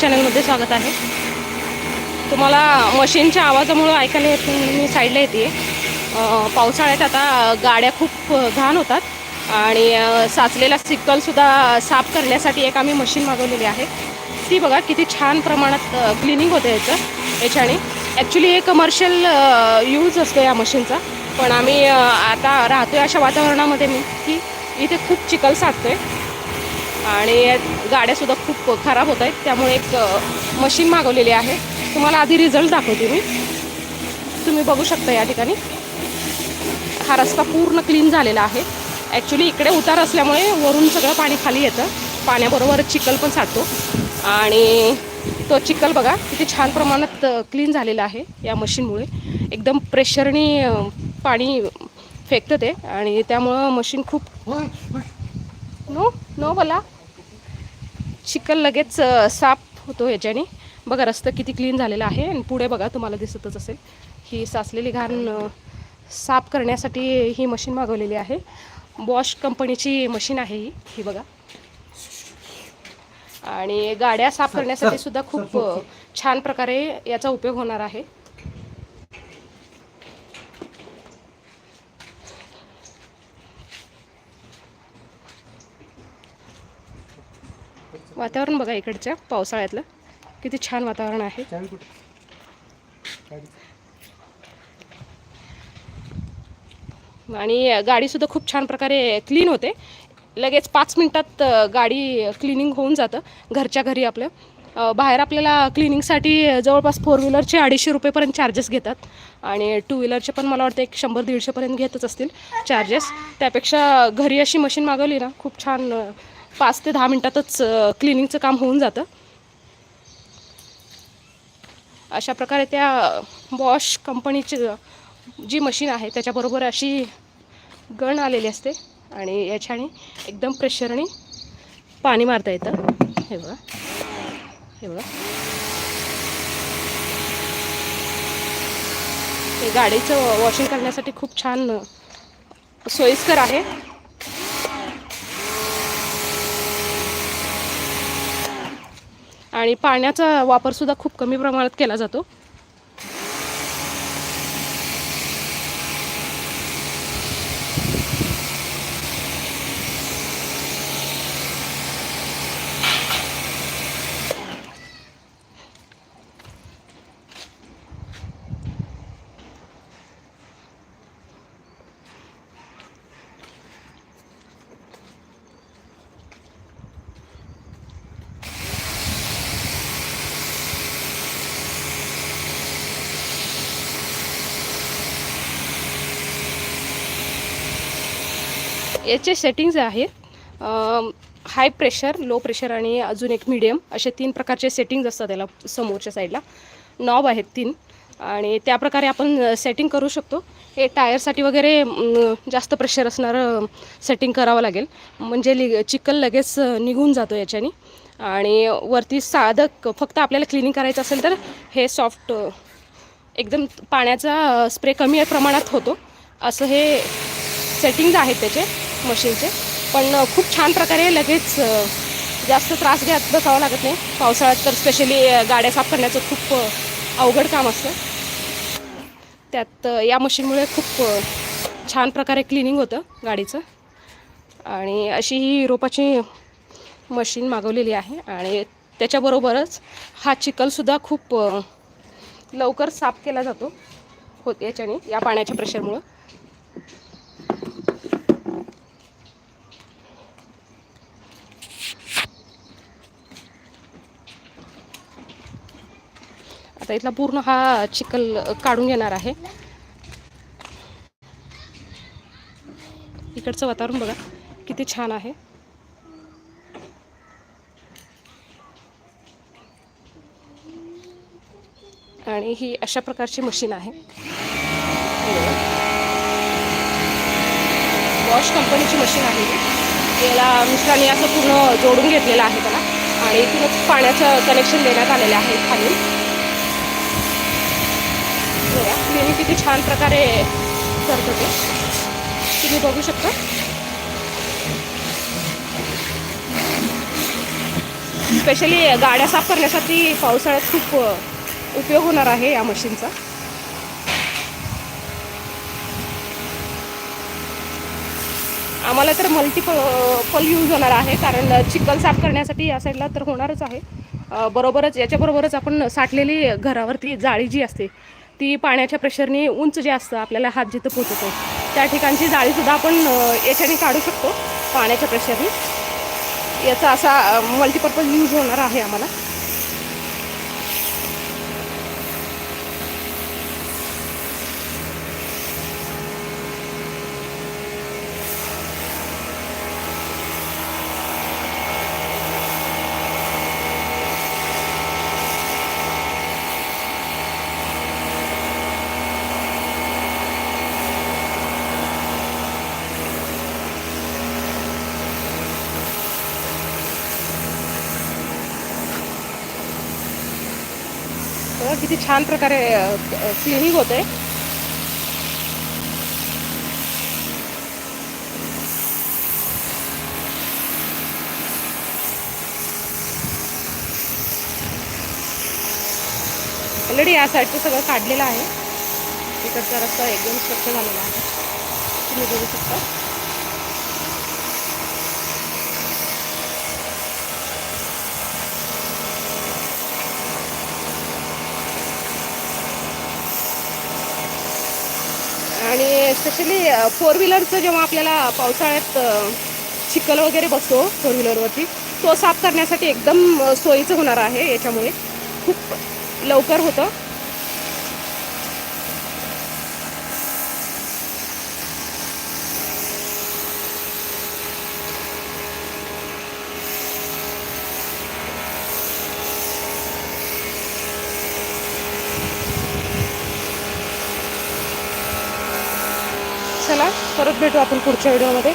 चॅनलमध्ये स्वागत आहे. तुम्हाला मशीनच्या आवाजामुळं ऐकायला येत मी साईडला येते. पावसाळ्यात आता गाड्या खूप घाण होतात आणि साचलेला सिक्कलसुद्धा साफ करण्यासाठी एक आम्ही मशीन मागवलेली आहे. ती बघा किती छान प्रमाणात क्लिनिंग होतं याचं. याच्याने ॲक्च्युली हे कमर्शियल यूज असतो या मशीनचा. पण आम्ही आता राहतो आहे अशा वातावरणामध्ये मी की इथे खूप चिखल आहे आणि गाड्यासुद्धा खूप खराब होत आहेत. त्यामुळे एक मशीन मागवलेली आहे. तुम्हाला आधी रिझल्ट दाखवते मी. तुम्ही बघू शकता या ठिकाणी. हा रस्ता पूर्ण क्लीन झालेला आहे. ॲक्च्युली इकडे उतार असल्यामुळे वरून सगळं पाणी खाली येतं. पाण्याबरोबर चिखल पण साठतो आणि तो चिखल बघा किती छान प्रमाणात क्लीन झालेला आहे या मशीनमुळे. एकदम प्रेशरने पाणी फेकतं ते. आणि त्यामुळं मशीन खूप नो नो बोला. चिखल लगेच साफ होतो ह्याच्याने. बघा रस्ता किती क्लीन झालेला आहे आणि पुढे बघा तुम्हाला दिसतच असेल. ही साचलेली घाण साफ करण्यासाठी ही मशीन मागवलेली आहे. बॉश कंपनीची मशीन आहे ही. ही बघा. आणि गाड्या साफ करण्यासाठी सुद्धा खूप छान प्रकारे याचा उपयोग होणार आहे. वातावरण बघा इकडच्या पावसाळ्यातलं. किती छान वातावरण आहे. आणि गाडीसुद्धा खूप छान प्रकारे क्लीन होते. लगेच पाच मिनटात गाडी क्लिनिंग होऊन जातं. घरच्या घरी आपलं. बाहेर आपल्याला क्लिनिंगसाठी जवळपास फोर व्हीलरचे अडीचशे रुपयेपर्यंत चार्जेस घेतात. आणि टू व्हीलरचे पण मला वाटतं एक शंभर दीडशेपर्यंत घेतच असतील चार्जेस त्यापेक्षा घरी अशी मशीन मागवली ना खूप छान पाच ते दहा मिनटातच क्लिनिंगचं काम होऊन जातं. अशा प्रकारे त्या बॉश कंपनीची जी मशीन आहे त्याच्याबरोबर अशी गण आलेली असते. आणि याच्याने एकदम प्रेशरने पाणी मारता येतं. हे बघा. हे बघा. हे गाडीचं वॉशिंग करण्यासाठी खूप छान सोयीस्कर आहे. आणि पाण्याचा वापरसुद्धा खूप कमी प्रमाणात केला जातो. याचे सेटिंग्ज आहेत. हाय प्रेशर लो प्रेशर आणि अजून एक मिडियम असे तीन प्रकारचे सेटिंग्ज असतात त्याला समोरच्या साईडला नॉब आहेत तीन. आणि त्या प्रकारे आपण सेटिंग करू शकतो. हे टायरसाठी वगैरे जास्त प्रेशर असणारं सेटिंग करावं लागेल. म्हणजे लि चिखल लगेच निघून जातो याच्याने. आणि वरती साधं फक्त आपल्याला क्लिनिंग करायचं असेल तर हे सॉफ्ट एकदम पाण्याचा स्प्रे कमी प्रमाणात होतो. असं हे सेटिंग्ज आहेत त्याचे. मशीनचे पण खूप छान प्रकारे लगेच जास्त त्रास घेत बसावा लागत नाही. पावसाळ्यात तर स्पेशली गाड्या साफ करण्याचं खूप अवघड काम असतं. त्यात या मशीनमुळे खूप छान प्रकारे क्लिनिंग होतं गाडीचं. आणि अशी ही रोपाची मशीन मागवलेली आहे. आणि त्याच्याबरोबरच हा चिखलसुद्धा खूप लवकर साफ केला जातो. होत याच्याने या पाण्याच्या प्रेशरमुळं आता इथला पूर्ण हा चिखल काढून घेणार आहे. इकडचं वातावरण बघा किती छान आहे. आणि ही अशा प्रकारची मशीन आहे. वॉश कंपनीची मशीन आहे याला मिस्टरांनी असं पूर्ण जोडून घेतलेलं आहे त्याला. आणि इथूनच पाण्याचं कनेक्शन देण्यात आलेलं आहे खाली. बघा क्लिनिक किती छान प्रकारे करतो होते. तुम्ही बघू शकता. स्पेशली गाड्या साफ करण्यासाठी पावसाळ्यात खूप उपयोग होणार आहे या मशीनचा आम्हाला तर मल्टिपल पल यूज होणार आहे. कारण चिखल साफ करण्यासाठी या साईडला तर होणारच आहे. बरोबरच याच्याबरोबरच आपण साठलेली घरावरती जाळी जी असते ती पाण्याच्या प्रेशरने उंच जे असतं आपल्याला हात जिथं पोचतो त्या ठिकाणची जाळीसुद्धा आपण याच्याने काढू शकतो पाण्याच्या प्रेशरने याचा असा मल्टीपर्पज यूज होणार आहे आम्हाला. किती छान प्रकारे क्लिनिंग होते ऑलरेडी या साईडचं सगळं काढलेलं आहे. इकडचा रस्ता एकदम स्वच्छ झालेला आहे. तुम्ही बघू शकता आणि स्पेशली फोर व्हीलरचं जेव्हा आपल्याला पावसाळ्यात चिखल वगैरे बसतो फोर व्हीलरवरती तो साफ करण्यासाठी एकदम सोयीचं होणार आहे याच्यामुळे. खूप लवकर होतं. चला परत भेटू आपण पुढच्या व्हिडिओमध्ये.